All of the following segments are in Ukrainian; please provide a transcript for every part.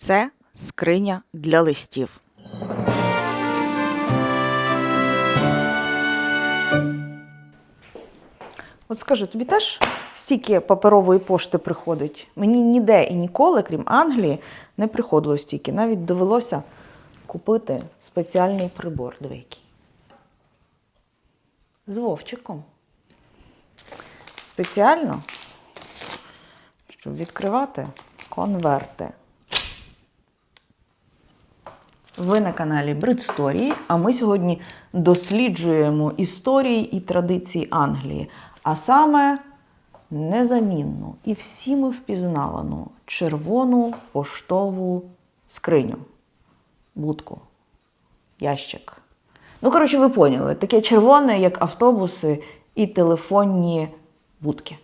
Це скриня для листів. От скажи, тобі теж стільки паперової пошти приходить? Мені ніде і ніколи, крім Англії, не приходило стільки. Навіть довелося купити спеціальний прибор. Який. З вовчиком. Спеціально, щоб відкривати конверти. Ви на каналі Бритсторії, а ми сьогодні досліджуємо історії і традиції Англії, а саме незамінну і всіми впізнавану червону поштову скриню, будку, ящик. Ну, коротше, ви поняли, таке червоне, як автобуси і телефонні будки.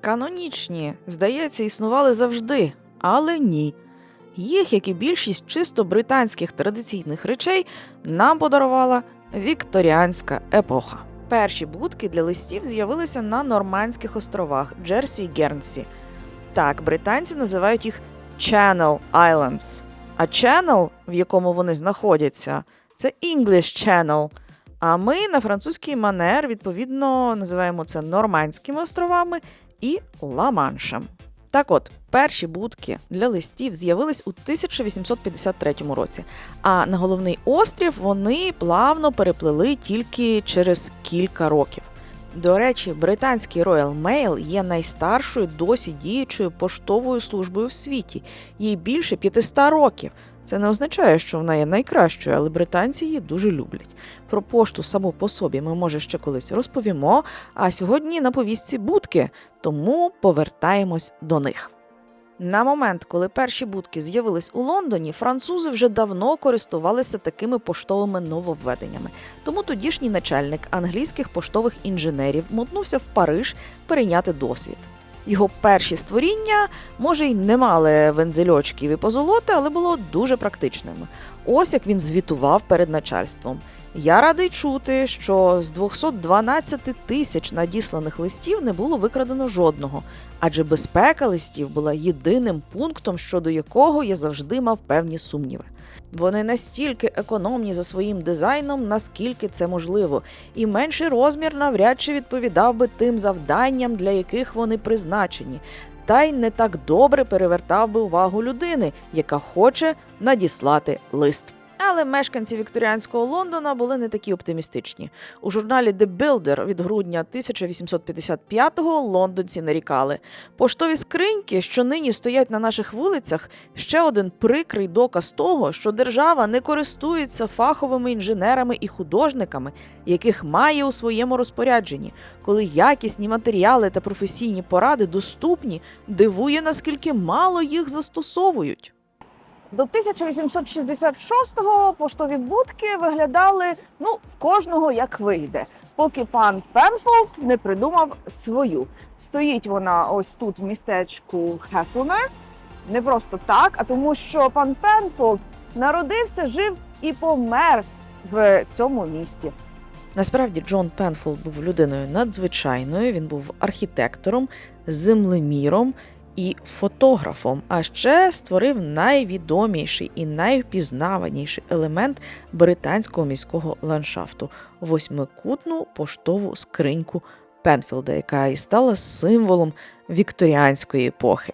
Канонічні, здається, існували завжди, але ні. Їх, як і більшість чисто британських традиційних речей, нам подарувала вікторіанська епоха. Перші будки для листів з'явилися на Нормандських островах Джерсі і Гернсі. Так, британці називають їх Channel Islands. А Channel, в якому вони знаходяться, це English Channel. А ми на французький манер, відповідно, називаємо це Нормандськими островами і Ла-Маншем. Так от, перші будки для листів з'явились у 1853 році, а на головний острів вони плавно переплили тільки через кілька років. До речі, британський Royal Mail є найстаршою досі діючою поштовою службою в світі. Їй більше 500 років. Це не означає, що вона є найкращою, але британці її дуже люблять. Про пошту саму по собі ми, може, ще колись розповімо. А сьогодні на повістці будки, тому повертаємось до них. На момент, коли перші будки з'явились у Лондоні, французи вже давно користувалися такими поштовими нововведеннями. Тому тодішній начальник англійських поштових інженерів мотнувся в Париж перейняти досвід. Його перші створіння, може, й не мали вензельочків і позолоти, але було дуже практичними. Ось як він звітував перед начальством. Я радий чути, що з 212 тисяч надісланих листів не було викрадено жодного, адже безпека листів була єдиним пунктом, щодо якого я завжди мав певні сумніви. Вони настільки економні за своїм дизайном, наскільки це можливо, і менший розмір навряд чи відповідав би тим завданням, для яких вони призначені, та й не так добре перевертав би увагу людини, яка хоче надіслати лист. Але мешканці вікторіанського Лондона були не такі оптимістичні. У журналі The Builder від грудня 1855-го лондонці нарікали: поштові скриньки, що нині стоять на наших вулицях, ще один прикрий доказ того, що держава не користується фаховими інженерами і художниками, яких має у своєму розпорядженні, коли якісні матеріали та професійні поради доступні, дивує наскільки мало їх застосовують. До 1866-го поштові будки виглядали ну, в кожного як вийде, поки пан Пенфолд не придумав свою. Стоїть вона ось тут в містечку Хеслмер. Не просто так, а тому, що пан Пенфолд народився, жив і помер в цьому місті. Насправді Джон Пенфолд був людиною надзвичайною. Він був архітектором, землеміром і фотографом. А ще створив найвідоміший і найвпізнаваніший елемент британського міського ландшафту восьмикутну поштову скриньку Пенфілда, яка і стала символом вікторіанської епохи.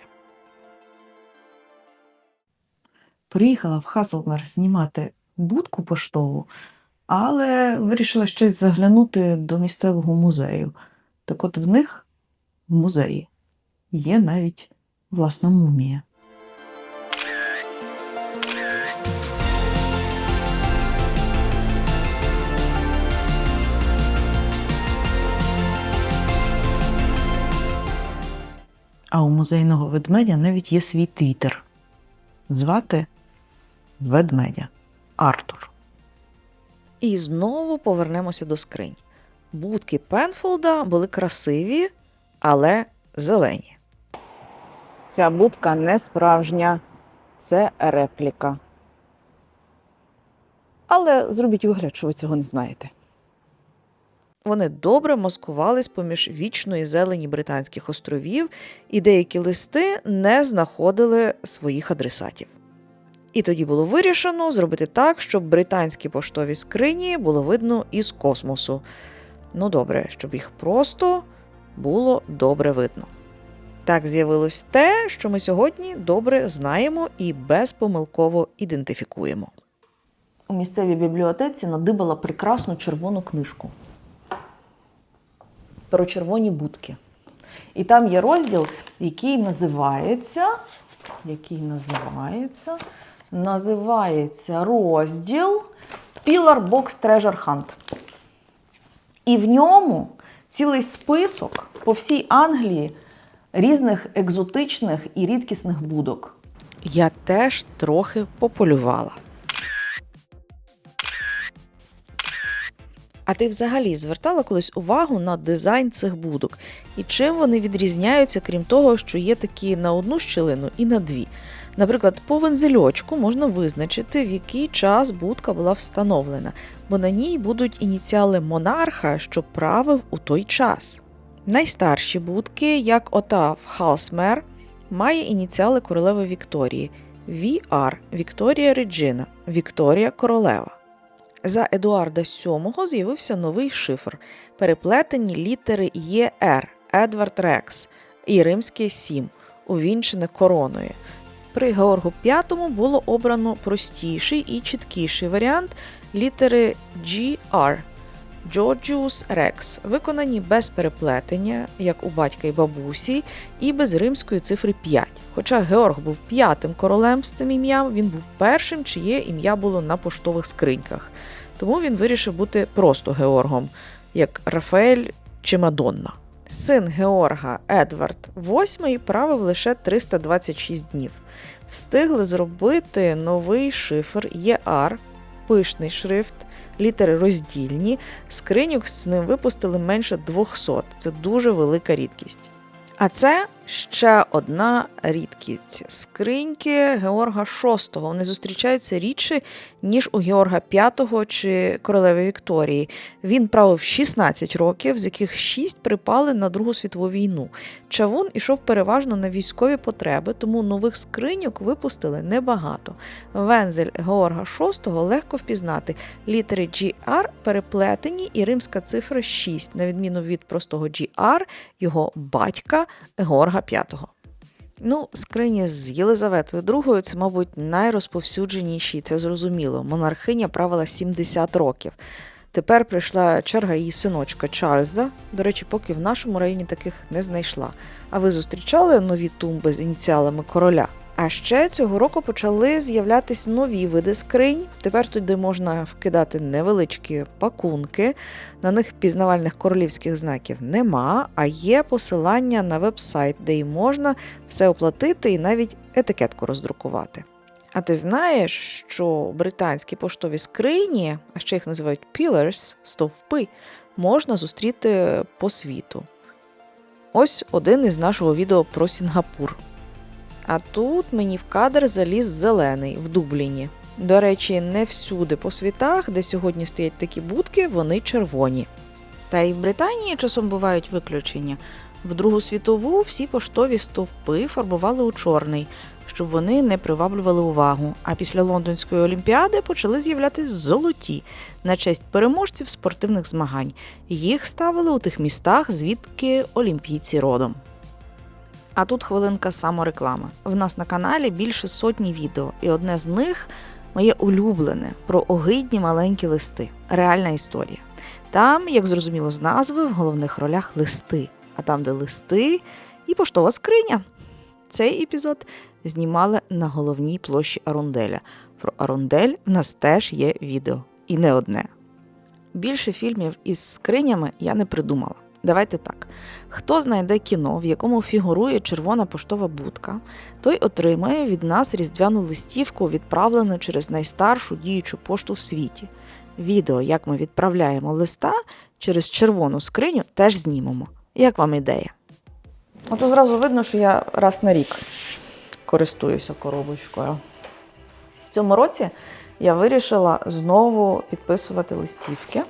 приїхала в Хаслмер знімати будку поштову, але вирішила щось заглянути до місцевого музею. Так от в них в музеї є навіть власна мумія. А у музейного ведмедя навіть є свій твіттер. Звати ведмедя Артур. І знову повернемося до скринь. Будки Пенфолда були красиві, але зелені. Ця будка не справжня, це репліка. Але зробіть вигляд, що ви цього не знаєте. Вони добре маскувались поміж вічної зелені Британських островів, і деякі листи не знаходили своїх адресатів. І тоді було вирішено зробити так, щоб британські поштові скрині було видно із космосу. Ну, добре, щоб їх просто було добре видно. Так з'явилось те, що ми сьогодні добре знаємо і безпомилково ідентифікуємо. У місцевій бібліотеці надибала прекрасну червону книжку про червоні будки. І там є розділ, який називається. Який називається? Називається розділ Pillar Box Treasure Hunt. І в ньому цілий список по всій Англії різних екзотичних і рідкісних будок. Я теж трохи пополювала. А ти взагалі звертала колись увагу на дизайн цих будок? І чим вони відрізняються, крім того, що є такі на одну щілину і на дві? Наприклад, по вензельочку можна визначити, в який час будка була встановлена, бо на ній будуть ініціали монарха, що правив у той час. Найстарші будки, як ота в Халсмер, має ініціали королеви Вікторії VR Вікторія Реджина, Вікторія Королева. За Едуарда VII з'явився новий шифр, переплетені літери ЄР Едвард Рекс і римське 7, увінчене короною. При Георгу V було обрано простіший і чіткіший варіант літери GR Georgius Rex, виконані без переплетення, як у батька і бабусі, і без римської цифри 5. Хоча Георг був п'ятим королем з цим ім'ям, він був першим, чиє ім'я було на поштових скриньках. Тому він вирішив бути просто Георгом, як Рафаель чи Мадонна. Син Георга Едвард VIII правив лише 326 днів. Встигли зробити новий шифр ЄАР, пишний шрифт, літери роздільні. Скриньок з ним випустили менше 200. Це дуже велика рідкість. А це ще одна рідкість. Скриньки Георга VI. Вони зустрічаються рідше, ніж у Георга V чи королеви Вікторії. Він правив 16 років, з яких 6 припали на Другу світову війну. Чавун ішов переважно на військові потреби, тому нових скриньок випустили небагато. Вензель Георга VI легко впізнати. Літери GR переплетені і римська цифра 6, на відміну від простого GR, його батька Георга V. Ну, скрині з Єлизаветою II – це, мабуть, найрозповсюдженіші, це зрозуміло. Монархиня правила 70 років. Тепер прийшла черга її синочка Чарльза. До речі, поки в нашому районі таких не знайшла. А ви зустрічали нові тумби з ініціалами короля? А ще цього року почали з'являтися нові види скринь. Тепер туди можна вкидати невеличкі пакунки. На них пізнавальних королівських знаків нема, а є посилання на веб-сайт, де й можна все оплатити і навіть етикетку роздрукувати. А ти знаєш, що британські поштові скрині, а ще їх називають pillars, стовпи, можна зустріти по світу. Ось один із нашого відео про Сінгапур. А тут мені в кадр заліз зелений в Дубліні. До речі, не всюди по світах, де сьогодні стоять такі будки, вони червоні. Та і в Британії часом бувають виключення. В Другу світову всі поштові стовпи фарбували у чорний, щоб вони не приваблювали увагу. А після Лондонської олімпіади почали з'являтися золоті на честь переможців спортивних змагань. Їх ставили у тих містах, звідки олімпійці родом. А тут хвилинка самореклами. В нас на каналі більше сотні відео, і одне з них моє улюблене про огидні маленькі листи. Реальна історія. Там, як зрозуміло з назви, в головних ролях листи, а там, де листи, і поштова скриня. Цей епізод знімали на головній площі Арунделя. Про Арундель в нас теж є відео, і не одне. Більше фільмів із скринями я не придумала. Давайте так. Хто знайде кіно, в якому фігурує червона поштова будка, той отримає від нас різдвяну листівку, відправлену через найстаршу діючу пошту в світі. Відео, як ми відправляємо листа через червону скриню, теж знімемо. Як вам ідея? От зразу видно, що я раз на рік користуюся коробочкою. В цьому році я вирішила знову підписувати листівки.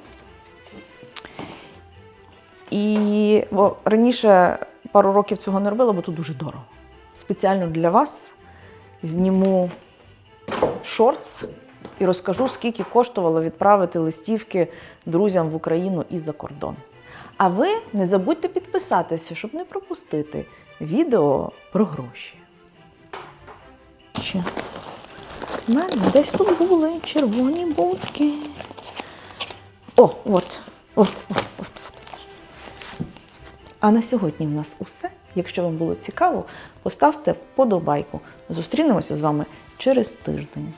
І бо раніше пару років цього не робила, бо тут дуже дорого. Спеціально для вас зніму шортс і розкажу, скільки коштувало відправити листівки друзям в Україну і за кордон. А ви не забудьте підписатися, щоб не пропустити відео про гроші. Ще. Мене десь тут були червоні будки. О, от, от, от. А на сьогодні в нас усе. Якщо вам було цікаво, поставте подобайку. Зустрінемося з вами через тиждень.